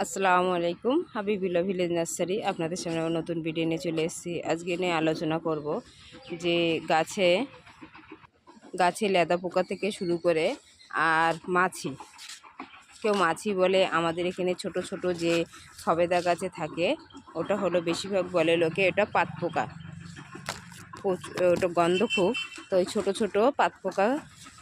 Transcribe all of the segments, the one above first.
আসসালামু আলাইকুম Habibullah village nursery. আপনাদের সামনে নতুন ভিডিও নিয়ে চলে এসেছি। আজকে নিয়ে আলোচনা করব যে গাছে গাছে লেদা পোকা থেকে শুরু করে আর মাছি। কেউ মাছি বলে আমাদের এখানে ছোট ছোট যে সবেদা গাছে থাকে, ওটা হলো বেশিরভাগ বলে লোকে, এটা পাত পোকা। ওটা গন্ধ খুব তো ওই ছোটো ছোটো পাত পোকা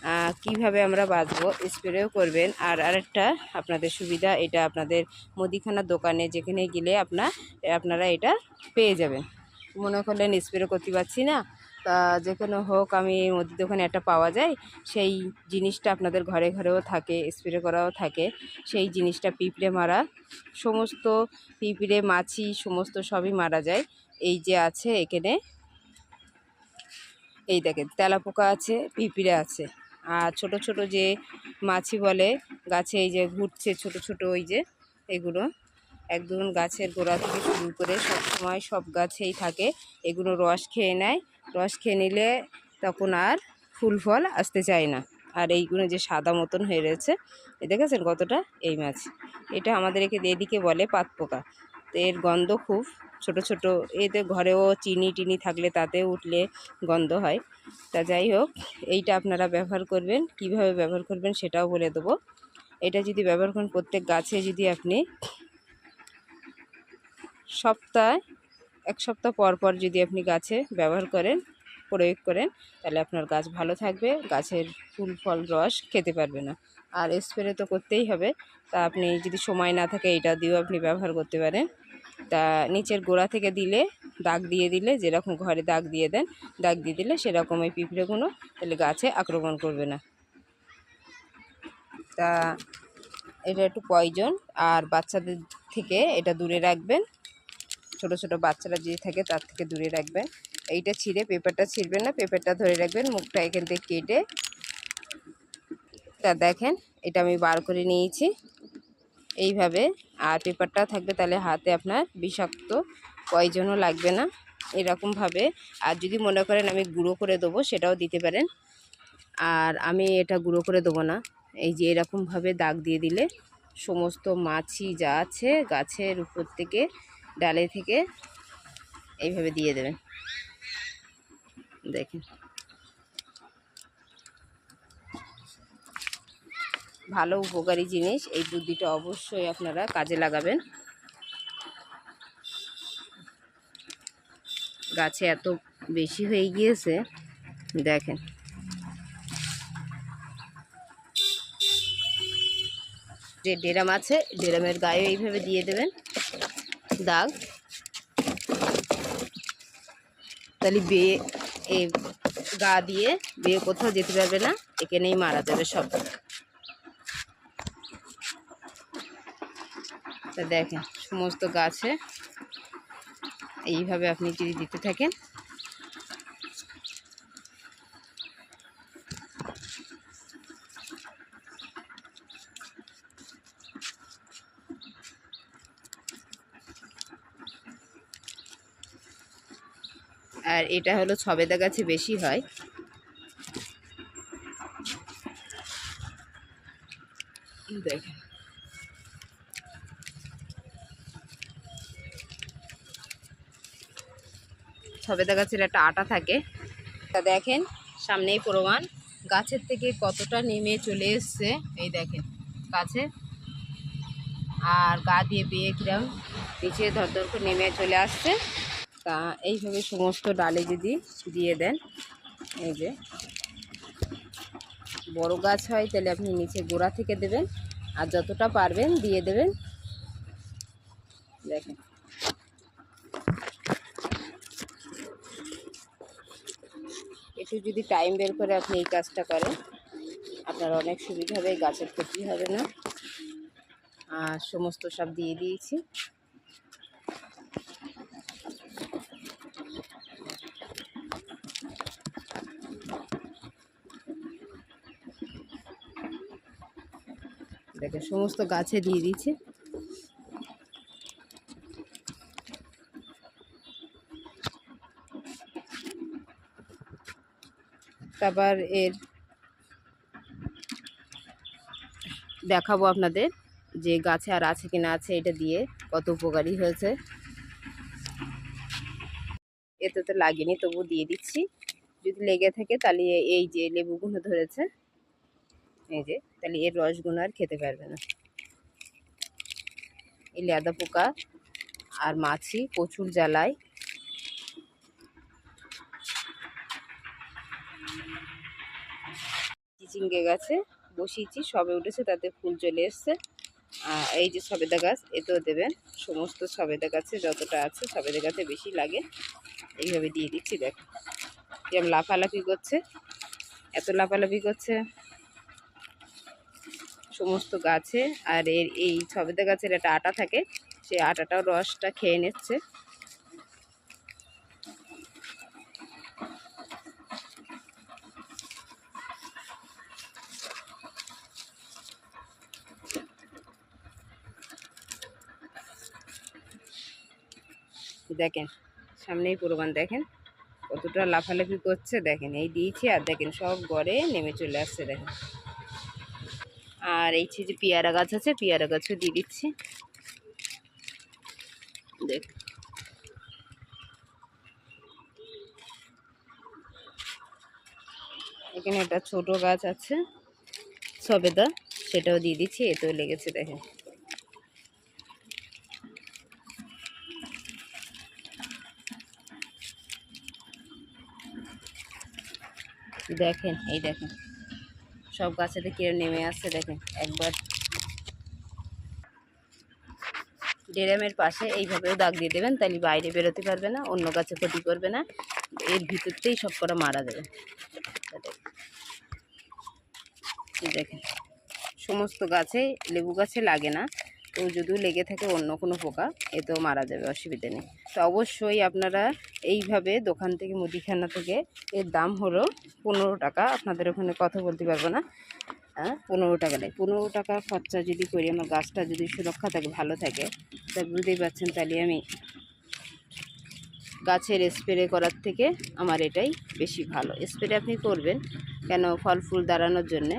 আহ, কীভাবে আমরা বাঁচবো স্প্রেও করবেন। আর আরেকটা আপনাদের সুবিধা এটা আপনাদের মুদিখানার দোকানে যেখানে গেলে আপনার আপনারা এটা পেয়ে যাবেন। মনে করলেন স্প্রে করতে পারছি না তা যেখানে হোক আমি মুদির দোকানে একটা পাওয়া যায় সেই জিনিসটা আপনাদের ঘরে ঘরেও থাকে স্প্রে করাও থাকে সেই জিনিসটা পিঁপড়ে মারা সমস্ত পিঁপড়ে মাছি সমস্ত সবই মারা যায়। এই যে আছে এখানে এই দেখেন, তেলাপোকা আছে, পিঁপড়ে আছে। আর ছোট ছোট যে মাছি বলে, গাছে এই যে ঘুরছে ছোট ছোট ওই যে, এগুলো। একদম গাছের গোড়া থেকে শুরু করে সব সময় সব গাছেই থাকে। এগুলো রস খেয়ে নেয়। রস খেয়ে নিলে তখন আর ফুল ফল আসতে চায় না। আর এইগুলো যে সাদা মতন হয়ে রয়েছে, এ দেখেছেন কতটা? এই মাছ। এটা আমাদের একে এদিকে বলে পাতপোকা। তো এর গন্ধ খুব ছোট ছোট এতে ঘরেও চিনি টিনি থাকলে তাতে উঠলে গন্ধ হয়। তা যাই হোক, এইটা আপনারা ব্যবহার করবেন, কীভাবে ব্যবহার করবেন সেটাও বলে দেবো। এটা যদি ব্যবহার করেন প্রত্যেক গাছে যদি আপনি সপ্তাহ এক সপ্তাহ পর পর যদি আপনি গাছে ব্যবহার করেন, প্রয়োগ করেন, তাহলে আপনার গাছ ভালো থাকবে, গাছের ফুল ফল রস খেতে পারবে না। আর স্প্রে তো করতেই হবে, তা আপনি যদি সময় না থাকে এটা দিয়েও আপনি ব্যবহার করতে পারেন। তা নিচের গোড়া থেকে দিলে দাগ দিয়ে দিলে, যেরকম ঘরে দাগ দিয়ে দেন, দাগ দিয়ে দিলে সেরকম এই পিঁপড়েগুলো তাহলে গাছে আক্রমণ করবে না। তা এটা একটু পয়জন, আর বাচ্চাদের থেকে এটা দূরে রাখবেন। ছোট ছোট বাচ্চারা যে থাকে তার থেকে দূরে রাখবেন। এইটা ছিঁড়ে পেপারটা ছিঁড়বেন না, পেপারটা ধরে রাখবেন, মুখটা এখান থেকে কেটে। তা দেখেন, এটা আমি বার করে নিয়েছি। এইভাবে আর পেপারটা থাকবে তাহলে হাতে আপনার বিষাক্ত পয়জনও লাগবে না, এরকমভাবে। আর যদি মনে করেন আমি গুঁড়ো করে দেবো, সেটাও দিতে পারেন। আর আমি এটা গুঁড়ো করে দেবো না, এই যে এরকমভাবে দাগ দিয়ে দিলে সমস্ত মাছি যা আছে গাছের উপর থেকে, ডালে থেকে, এইভাবে দিয়ে দেবেন। দেখেন। ভালো উপকারী জিনিস, এই বুদ্ধিটা অবশ্যই আপনারা কাজে লাগাবেন। গাছে এত বেশি হয়ে গিয়েছে, দেখেন। যে ডেরাম আছে, ডেরামের গায়ে এইভাবে দিয়ে দেবেন দাগ। তাহলে বেয়ে এ গা দিয়ে বেয়ে কোথাও যেতে পারবে না, এখানেই মারা যাবে সব। তা দেখেন, সমস্ত গাছে এইভাবে আপনি যদি দিতে থাকেন। আর এটা হলো ছবেদা গাছে বেশি হয়। দেখেন ছবেদা গাছের একটা আটা থাকে। তা দেখেন, সামনেই প্রমাণ। গাছের থেকে কতটা নেমে চলে এসছে, এই দেখেন, গাছে। আর গা দিয়ে বেয়ে কিরম নিচে ধর ধর করে নেমে চলে আসছে। তা এইভাবে সমস্ত ডালে যদি দিয়ে দেন, এই যে। বড় গাছ হয়, তাহলে আপনি নিচে গোড়া থেকে দেবেন। আর যতটা পারবেন দিয়ে দেবেন। দেখেন। একটু যদি টাইম বের করে আপনি এই কাজটা করেন, আপনার অনেক সুবিধা হবে গাছের ক্ষতি হবে না। আর সমস্ত সব দিয়ে দিয়েছি। দেখে সমস্ত গাছে দিয়ে দিয়েছি। তারপর এর দেখাবো আপনাদের যে গাছে আর আছে কিনা আছে এটা দিয়ে কত উপকারী হয়েছে। এতে তো লাগেনি তবু দিয়ে দিচ্ছি। যদি লেগে থাকে তাহলে এই যে লেবুগুলো ধরেছে, এই যে, তাহলে এর রসগুলো আর খেতে পারবে না। এই লেদা পোকা আর মাছি প্রচুর জ্বালায়। চিচিঙ্গে গাছে বসিয়েছি, সবে উঠেছে, তাতে ফুল চলে এসছে। এই যে সবেদা গাছ, এতেও দেবেন। সমস্ত সবেদা গাছে যতটা আছে, সবেদা গাছে বেশি লাগে। এইভাবে দিয়ে দিচ্ছি, দেখো। যেমন লাফালাফি করছে। এত লাফালাফি করছে। সমস্ত গাছে, আর এর এই সবেদা গাছের একটা আটা থাকে সেই আটাটাও রসটা খেয়ে নিচ্ছে। দেখেন, সামনেই প্রমাণ দেখেন, কতটা লাফালাফি করছে দেখেন, এই দিয়েছি আর দেখেন সব গড়ে নেমে চলে আসছে দেখেন। আর এই যে পেয়ারা গাছ আছে, পেয়ারা গাছও দিয়ে দিচ্ছি। দেখ। এখানে একটা ছোট গাছ আছে, সবেদা, সেটাও দিয়ে দিচ্ছি, এতেও লেগেছে দেখেন। দেখেন, এই দেখেন। সব গাছেতে কিরম নেমে আসছে, দেখেন, একবার। ডেরামের পাশে এইভাবেও দাগ দিয়ে দেবেন, তাহলে বাইরে বেরোতে পারবে না, অন্য গাছে ক্ষতি করবে না, এর ভিতরতেই সব করা মারা যাবে। দেখেন, সমস্ত গাছে লেবু গাছে লাগে না। তো যদিও লেগে থাকে অন্য কোনো পোকা এতেও মারা যাবে, অসুবিধে নেই। তো অবশ্যই আপনারা এইভাবে দোকান থেকে মুদিখানা থেকে এর দাম হলো পনেরো টাকা। আপনাদের ওখানে কথা বলতে পারব না। হ্যাঁ পনেরো টাকা নেই। পনেরো টাকা খরচা যদি করি, আমার গাছটা যদি সুরক্ষা থাকে, ভালো থাকে, তা বুঝতেই পারছেন তাহলে আমি গাছের স্প্রে করার থেকে আমার এটাই বেশি ভালো। স্প্রে আপনি করবেন কেন? ফল ফুল দাঁড়ানোর জন্যে।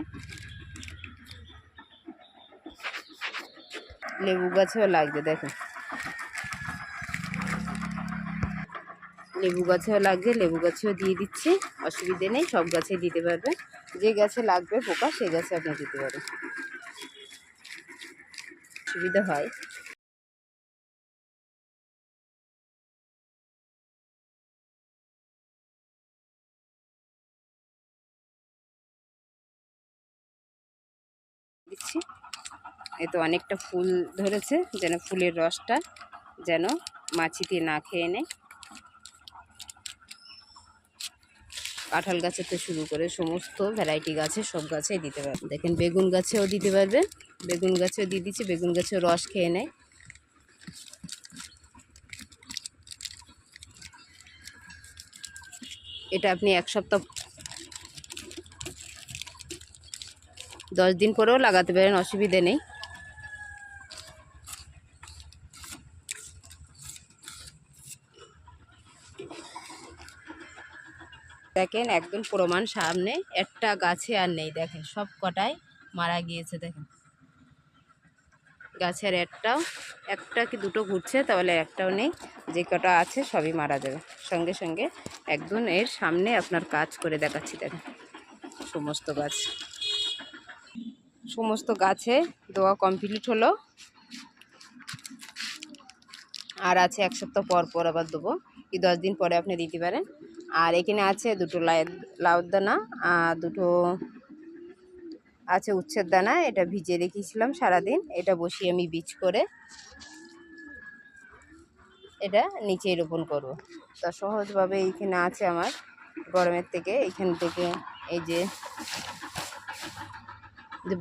লেবু গাছেও লাগছে, দেখো। লেবু গাছেও লাগছে, লেবু গাছেও দিয়ে দিচ্ছি, অসুবিধে নেই, সব গাছে দিতে পারবে। যে গাছে লাগবে পোকা সেই গাছে আপনি দিতে পারেন সুবিধা হয়। দিচ্ছি। এ তো অনেকটা ফুল ধরেছে, যেন ফুলের রসটা যেন মাছিতে না খেয়ে নেয়। কাঁঠাল গাছের তো শুরু করে সমস্ত ভ্যারাইটি গাছে, সব গাছেই দিতে পারবেন দেখেন, বেগুন গাছেও দিতে পারবেন বেগুন গাছেও দিয়ে দিচ্ছি, বেগুন গাছেও রস খেয়ে নেয়। এটা আপনি এক সপ্তাহ, দশ দিন পরেও লাগাতে পারেন, অসুবিধে নেই। দেখেন, একদম প্রমাণ সামনে। একটা গাছে আর নেই, দেখেন, সব কটাই মারা গিয়েছে, দেখেন। গাছের একটাও, একটা কি দুটো ঘুরছে, তাহলে একটাও নেই। যে কটা আছে, সবই মারা যাবে। সঙ্গে সঙ্গে একদম এর সামনে আপনার কাজ করে দেখাচ্ছি, দেখেন। সমস্ত গাছ। সমস্ত গাছে দোয়া কমপ্লিট হলো। আর আছে এক সপ্তাহ পর পর আবার দেবো। কি দশ দিন পরে আপনি দিতে পারেন। আর এখানে আছে দুটো লাউর দানা আর দুটো আছে উচ্ছের দানা, এটা ভিজে রেখেছিলাম সারাদিন, এটা বসিয়ে আমি বীজ করে এটা নিচে রোপণ করব। তা সহজভাবে এইখানে আছে আমার, গরমের থেকে এইখান থেকে এই যে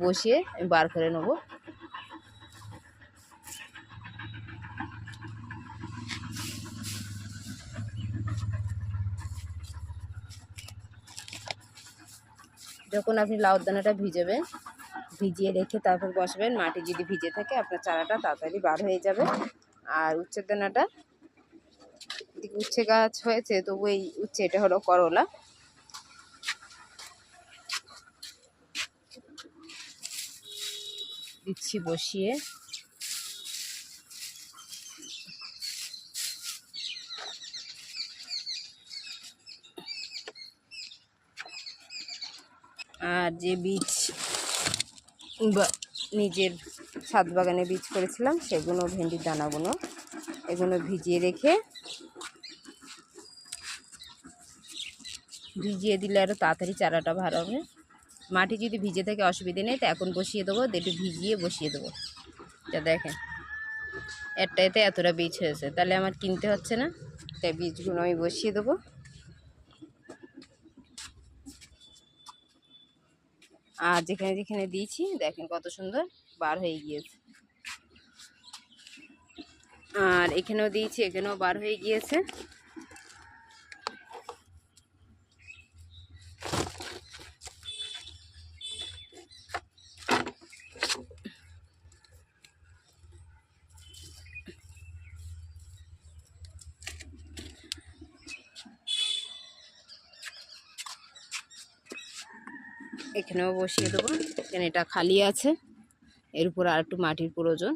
বসিয়ে বার করে নেব। যখন আপনি লাউ দানাটা ভিজাবেন, ভিজিয়ে রেখে তারপর বসবেন, মাটি যদি ভিজে থাকে, আপনার চারাটা তাড়াতাড়ি বার হয়ে যাবে। আর উচ্ছের দানাটা উচ্ছে গাছ হয়েছে, তবু এই উচ্ছে, এটা হলো করলা। দিচ্ছি বসিয়ে। আর যে বীজ বা- নিজের ছাদ বাগানে বীজ করেছিলাম, সেগুলো ভেন্ডির দানাগুলো, এগুলো ভিজিয়ে রেখে ভিজিয়ে দিলে আরও তাড়াতাড়ি চারাটা ভালো হবে। মাটি যদি ভিজে থাকে, অসুবিধে নেই, তো এখন বসিয়ে দেবো একটু ভিজিয়ে বসিয়ে দেবো। তা দেখেন, একটাইতে এতটা বীজ হয়েছে। তাহলে আমার কিনতে হচ্ছে না, তাই বীজগুলো আমি বসিয়ে দেবো। আর যেখানে যেখানে দিয়েছি, দেখেন কত সুন্দর বার হয়ে গিয়েছে। আর এখানেও দিয়েছি, এখানেও বার হয়ে গিয়েছে। এখানেও বসিয়ে দেবো। এখানে এটা খালি আছে। এর উপর আর একটু মাটির প্রয়োজন।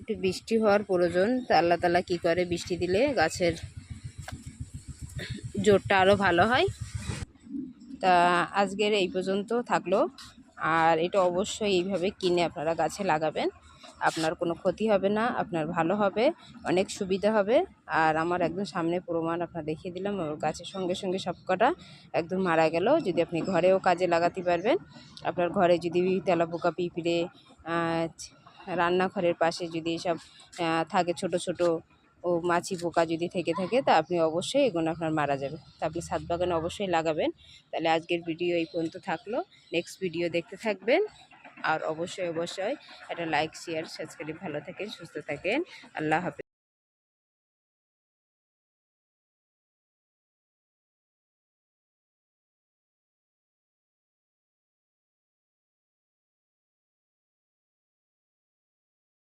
একটু বৃষ্টি হওয়ার প্রয়োজন। তা আল্লাহ তালা কী করে বৃষ্টি দিলে গাছের জোরটা আরও ভালো হয়। তা আজকের এই পর্যন্ত থাকল। আর এটা অবশ্যই এইভাবে কিনে আপনারা গাছে লাগাবেন। আপনার কোনো ক্ষতি হবে না, আপনার ভালো হবে, অনেক সুবিধা হবে। আর আমার একদম সামনে প্রমাণ আপনার দেখিয়ে দিলাম ওর গাছের সঙ্গে সঙ্গে সব কটা একদম মারা গেল। যদি আপনি ঘরেও কাজে লাগাতে পারবেন, আপনার ঘরে যদি তেলাপোকা পিঁপড়ে রান্নাঘরের পাশে যদি সব থাকে ছোট ছোট ও মাছি পোকা যদি থেকে থাকে, তা আপনি অবশ্যই এগুলো আপনার মারা যাবে। তা আপনি ছাদ বাগানে অবশ্যই লাগাবেন। তাহলে আজকের ভিডিও এই পর্যন্ত থাকল। নেক্সট ভিডিও দেখতে থাকবেন। আর অবশ্যই অবশ্যই একটা লাইক শেয়ার সাবস্ক্রাইব ভালো থাকেন, সুস্থ থাকেন। আল্লাহ হাফেজ।